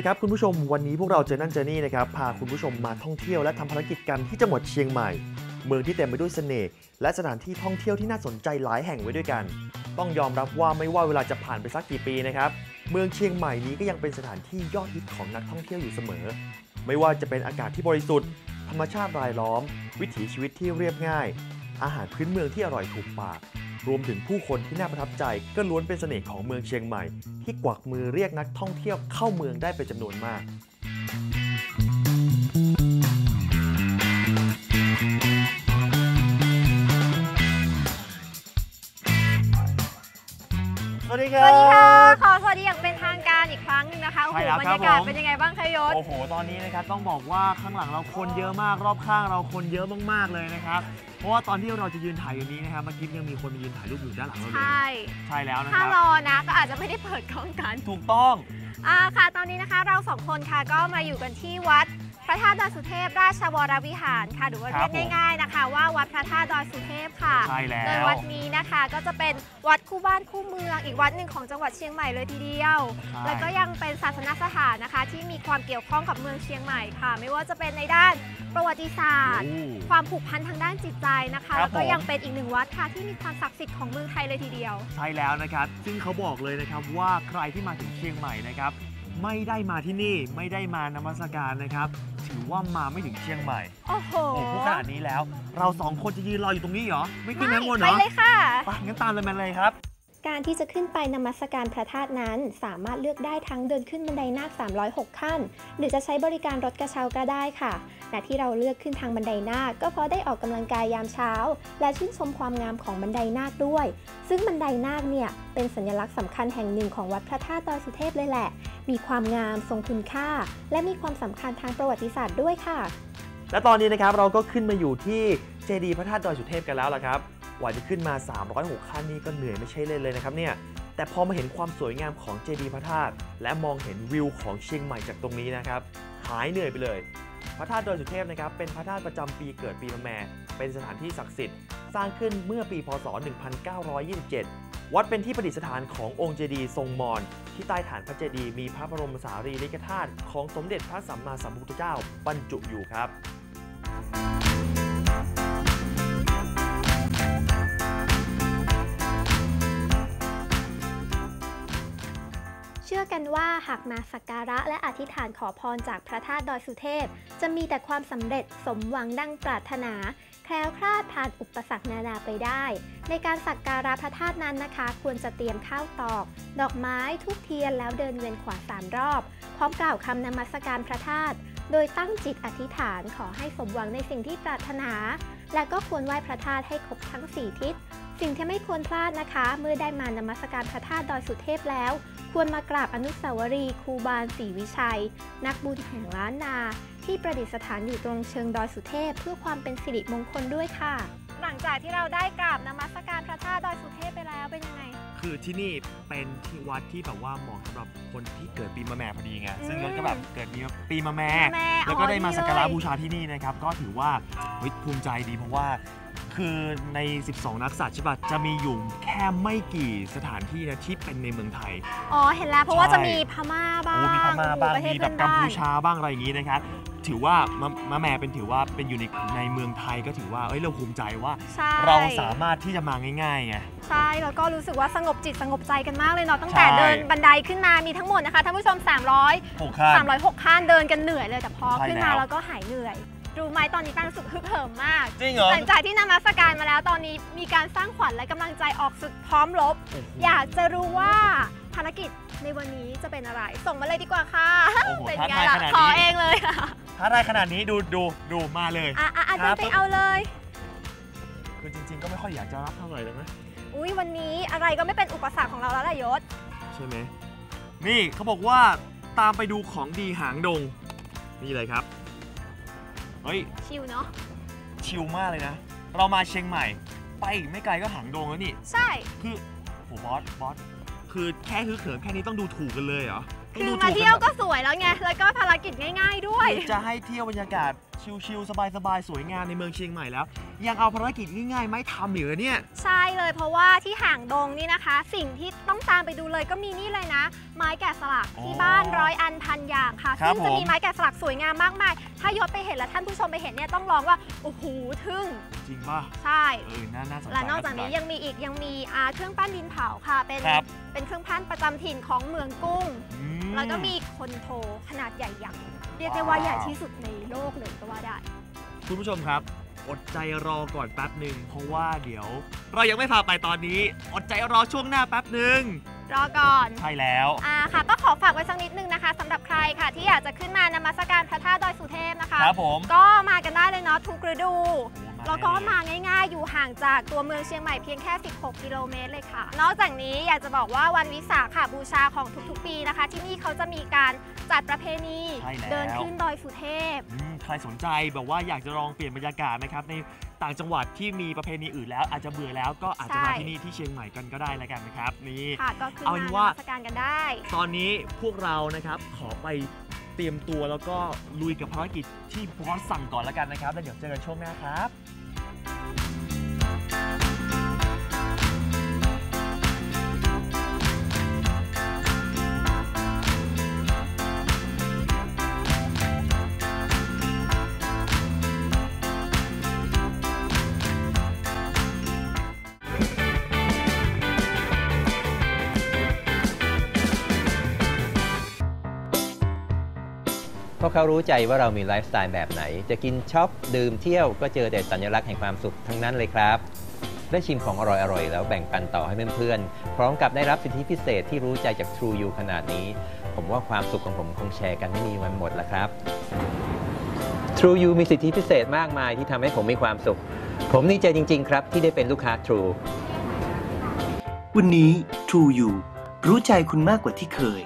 ดีครับคุณผู้ชมวันนี้พวกเราเจอนั่นเจอนี่นะครับพาคุณผู้ชมมาท่องเที่ยวและทำภารกิจกันที่จังหวัดเชียงใหม่ เมืองที่เต็มไปด้วยเสน่ห์และสถานที่ท่องเที่ยวที่น่าสนใจหลายแห่งไว้ด้วยกัน ต้องยอมรับว่าไม่ว่าเวลาจะผ่านไปสักกี่ปีนะครับเมืองเชียงใหม่นี้ก็ยังเป็นสถานที่ยอดฮิตของนักท่องเที่ยวอยู่เสมอ ไม่ว่าจะเป็นอากาศที่บริสุทธิ์ ธรรมชาติรายล้อม วิถีชีวิตที่เรียบง่าย อาหารพื้นเมืองที่อร่อยถูกปาก รวมถึงผู้คนที่น่าประทับใจก็ล้วนเป็นเสน่ห์ของเมืองเชียงใหม่ ที่กวักมือเรียกนักท่องเที่ยวเข้าเมืองได้เป็นจำนวนมากสวัสดีคสรับวัสดีค่ะขอสวัสดีอย่างเป็นทางการอีกครั้งหนึงนะคะ โอ้โห ใช่แล้วบรครับรยากาศผม เป็นยังไงบ้างคะยศ โอ้โห ตอนนี้นะครับต้องบอกว่าข้างหลังเราคนเยอะมากรอบข้างเราคนเยอะมากๆเลยนะครับ เพราะว่าตอนที่เราจะยืนถ่ายอยู่นี้นะครับเมื่อกี้ยังมีคนมายืนถ่ายรูปอยู่ด้านหลังเราเลใชย่ใช่แล้วนะคถ้ารับรอนะก็อาจจะไม่ได้เปิดกล้องกันถูกต้อง อ่าค่ะ ตอนนี้นะคะเราสองคนค่ะก็มาอยู่กันที่วัดพ ระธาตุดอยสุเทพราชวรวิหารค่ะหรือว่าครัเรีบยกง่ายๆนะคะ ว่าวัดพระธาตุดอยสุเทพค่ะใช่แล้โดยววัดนี้นะคะก็จะเป็นวัดคู่บ้านคู่เมือง อีกวัดหนึ่งของจังหวัดเชียงใหม่เลยทีเดียวใช่แล้วก็ยังเป็นศาสนสถานนะคะ ที่มีความเกี่ยวข้องกับเมืองเชียงใหม่ค่ะ ไม่ว่าจะเป็นในด้านประวัติศาสตร์โอ้ความผูกพันทางด้านจิตใจนะคะครับแล้วก็ผมยังเป็นอีกหนึ่งวัดค่ะที่มีความศักดิ์สิทธิ์ของเมืองไทยเลยทีเดียว ใช่แล้วนะครับ ซึ่งเขาบอกเลยนะครับว่าใครที่มาถึงเชียงใหม่นะครับ ไม่ได้มาที่นี่ไม่ได้มานมัสการนะครับ ถือว่ามาไม่ถึงเชียงใหม่โอ้โหโอ้พูดขนาดนี้แล้ว เราสองคนจะยืนรออยู่ตรงนี้เหรอ ไม่ขึ้นแม่บนเหรไปอเลยค่ะไปงั้นตามเลยมาเลยครับ การที่จะขึ้นไปนมัสการพระธาตุนั้น สามารถเลือกได้ทั้งเดินขึ้นบันไดนาค 306 ขั้น หรือจะใช้บริการรถกระเช้าก็ได้ค่ะและที่เราเลือกขึ้นทางบันไดนาคก็เพราะได้ออกกำลังกายยามเช้า และชื่นชมความงามของบันไดนาคด้วย ซึ่งบันไดนาคเนี่ยเป็นสัญลักษณ์สำคัญแห่งหนึ่งของวัดพระธาตุดอยสุเทพเลยแหละ มีความงามทรงคุณค่า และมีความสำคัญทางประวัติศาสตร์ด้วยค่ะ และตอนนี้นะครับเราก็ขึ้นมาอยู่ที่เจดีย์พระธาตุดอยสุเทพกันแล้วล่ะครับ กว่าจะขึ้นมา 306 ขั้นนี้ก็เหนื่อยไม่ใช่เล่นเลยนะครับเนี่ยแต่พอมาเห็นความสวยงามของเจดีย์พระธาตุและมองเห็นวิวของเชียงใหม่จากตรงนี้นะครับหายเหนื่อยไปเลย พระธาตุดอยสุเทพนะครับเป็นพระธาตุประจำปีเกิดปีมะแม่ เป็นสถานที่ศักดิ์สิทธิ์สร้างขึ้นเมื่อปีพศ 1927 วัดเป็นที่ประดิษฐานขององค์เจดีย์ทรงมอญที่ใต้ฐานพระเจดีย์มีพระบรมสารีริกธาตุของสมเด็จพระสัมมาสัมพุทธเจ้าบรรจุอยู่ครับ ชื่อกันว่าหากมาสักการะและอธิษฐานขอพรจากพระธาตุดอยสุเทพ จะมีแต่ความสำเร็จสมหวังดังปรารถนา แคล้วคลาดผ่านอุปสรรคนานาไปได้ ในการสักการะพระธาตุนั้นนะคะ ควรจะเตรียมข้าวตอก ดอกไม้ทุกเทียนแล้วเดินเวียนขวาสามรอบ พร้อมกล่าวคำนมัสการพระธาตุโดยตั้งจิตอธิษฐานขอให้สมหวังในสิ่งที่ปรารถนา และก็ควรไหว้พระธาตุให้ครบทั้งสี่ทิศ สิ่งที่ไม่ควรพลาดนะคะ เมื่อได้มานมัสการพระธาตุดอยสุเทพแล้ว ควรมากราบอนุสาวรีย์ครูบาลศรีวิชัย นักบุญแห่งล้านนา ที่ประดิษฐานอยู่ตรงเชิงดอยสุเทพ เพื่อความเป็นสิริมงคลด้วยค่ะ หลังจากที่เราได้กราบนมัสการพระธาตุดอยสุเทพไปแล้วเป็นยังไง คือที่นี่เป็นที่วัดที่แบบว่าเหมาะสำหรับคนที่เกิดปีมะแม่พอดีไงอืมซึ่งรถก็แบบเกิดปีปีมะแม่แม่ แล้วก็ได้มาสักการะบูชาชาที่นี่นะครับก็ถือว่าเฮ้ยภูมิใจดีเพราะว่า คือใน 12 นักษัตริย์ใช่ปะจะมีอยู่แค่ไม่กี่สถานที่นะที่เป็นในเมืองไทย อ๋อ เห็นแล้ว เพราะว่าใช่จะมีพม่าบ้างโอ้มีพม่าบ้างประเทศมีแบเพื่บอนกัมบ้าพูนชาบ้างอะไรอย่างนี้นะครับ ถือว่ามะมะแม่เป็นถือว่าเป็นอยู่ในในเมืองไทยก็ถือว่า เอ้ย เราภูมิใจว่าใช่เราสามารถที่จะมาง่ายๆไง ใช่ แล้วก็รู้สึกว่าสงบจิตสงบใจกันมากเลยเนาะ ตั้งแต่ใช่เดินบันไดขึ้นมา มีทั้งหมดนะคะท่านผู้ชม 300หกขั้น306ขั้นเดินกันเหนื่อยเลย แต่พอใช่ขึ้นมาแล้วแล้วก็หายเหนื่อย รู้ไหมตอนนี้ตั้งรู้สึกฮึกเหิมมาก จริงเหรอ หลังจากที่นมัสการมาแล้วตอนนี้มีการสร้างขวัญและกำลังใจออกศึกพร้อมรบโอ้โหอยากจะรู้ว่าภารกิจในวันนี้จะเป็นอะไร ส่งมาเลยดีกว่าค่ะ โอ้โหเป็นท้าไงทายล่ะขนาดขอนี้เองเลยค่ะถ้าได้ขนาดนี้ดูดูดูมาเลย อะอะอะคเดิรันบไปเอาเลย คือจริง ๆ ก็ไม่ค่อยอยากจะรับเท่าไหร่เลยนะอุ้ยวันนี้อะไรก็ไม่เป็นอุปสรรคของเราแล้วแหละยศ ใช่ไหมนี่เขาบอกว่าตามไปดูของดีหางดง นี่เลยครับ เฮ้ย ชิลเนาะ ชิลมากเลยนะ เรามาเชียงใหม่ ไปอีกไม่ไกลก็หางดงแล้วนี่ ใช่ คือโหบอส บอส คือแค่คือเขินแค่นี้ต้องดูถูกกันเลยเหรอต้งคือดูมาถูกเที่ยวกันก็สวยแล้วไง แล้วก็ภารกิจง่าย ๆ ด้วยคือจะให้เที่ยวบรรยากาศ ชิลๆสบายๆ สวยงามในเมืองเชียงใหม่แล้ว ยังเอาภารกิจง่ายๆไม่ทำเหลือเนี่ย ใช่เลยเพราะว่าที่ห่างดงนี่นะคะ สิ่งที่ต้องตามไปดูเลยก็มีนี่เลยนะ ไม้แกะสลักอ๋อที่บ้านร้อยอันพันอย่างค่ะครับซึ่งจะผมมีไม้แกะสลักสวยงามมากมาย ถ้ายศไปเห็นและท่านผู้ชมไปเห็นเนี่ยต้องร้องว่าโอ้โหทึ่งจริงป่ะใช่เออน่าน่าสนใจและนอกจากนี้สใจยังมีอีกยังมีอาเครื่องปั้นดินเผาค่ะเป็นครับเป็นเครื่องปั้นประจำถิ่นของเมืองกุ้งอืแล้วก็มีคนโทขนาดใหญ่ยักษ์ เรียกได้ว่าว้าวใหญ่ที่สุดในโลกเลยก็ว่าได้ คุณผู้ชมครับ อดใจรอก่อนแป๊บหนึ่งเพราะว่าเดี๋ยว เรายังไม่พาไปตอนนี้ อดใจรอช่วงหน้าแป๊บหนึ่งรอก่อนใช่แล้วอ่าค่ะก็ขอฝากไว้สักนิดนึงนะคะสำหรับใครค่ะ ที่อยากจะขึ้นมานมัสการพระธาตุดอยสุเทพนะคะครับผมก็มากันได้เลยเนาะทุกฤดูโอ้า แล้วก็น่มาง่ายๆ อยู่ห่างจากตัวเมืองเชียงใหม่เพียงแค่ 16 กิโลเมตรเลยค่ะ นอกจากนี้อยากจะบอกว่าวันวิสาขบูชาของทุกๆ ปีนะคะ ที่นี่เขาจะมีการจัดประเพณีใช่แล้ว เดินขึ้นดอยสุเทพ อืมใครสนใจแบบว่าอยากจะลองเปลี่ยนบรรยากาศนะครับในต่างจังหวัดที่มีประเพณีอื่นแล้ว อาจจะเบื่อแล้วก็อาจจะมาใช่ ที่นี่ที่เชียงใหม่กันก็ได้แล้วกันนะครับนี่ ค่ะ ก็ขึ้นเอามาเป็นนว่ามัสการกันได้ ตอนนี้พวกเรานะครับขอไปเตรียมตัวแล้วก็ลุยกับภารกิจที่บอสสั่งก่อนแล้วกันนะครับ แล้วเดี๋ยวเจอกันช่วงหน้าครับ เพราะเขารู้ใจว่าเรามีไลฟ์สไตล์แบบไหน จะกินช็อปดื่มเที่ยวก็เจอแต่สัญลักษณ์แห่งความสุขทั้งนั้นเลยครับ ได้ชิมของอร่อยๆ แล้วแบ่งปันต่อให้เพื่อนๆ พร้อมกับได้รับสิทธิพิเศษที่รู้ใจจาก True You ขนาดนี้ ผมว่าความสุขของผมคงแชร์กันไม่มีวันหมดแล้วครับ True You มีสิทธิพิเศษมากมายที่ทำให้ผมมีความสุข ผมดีใจจริง ๆ ครับ ที่ได้เป็นลูกค้า True วันนี้ True You รู้ใจคุณมากกว่าที่เคย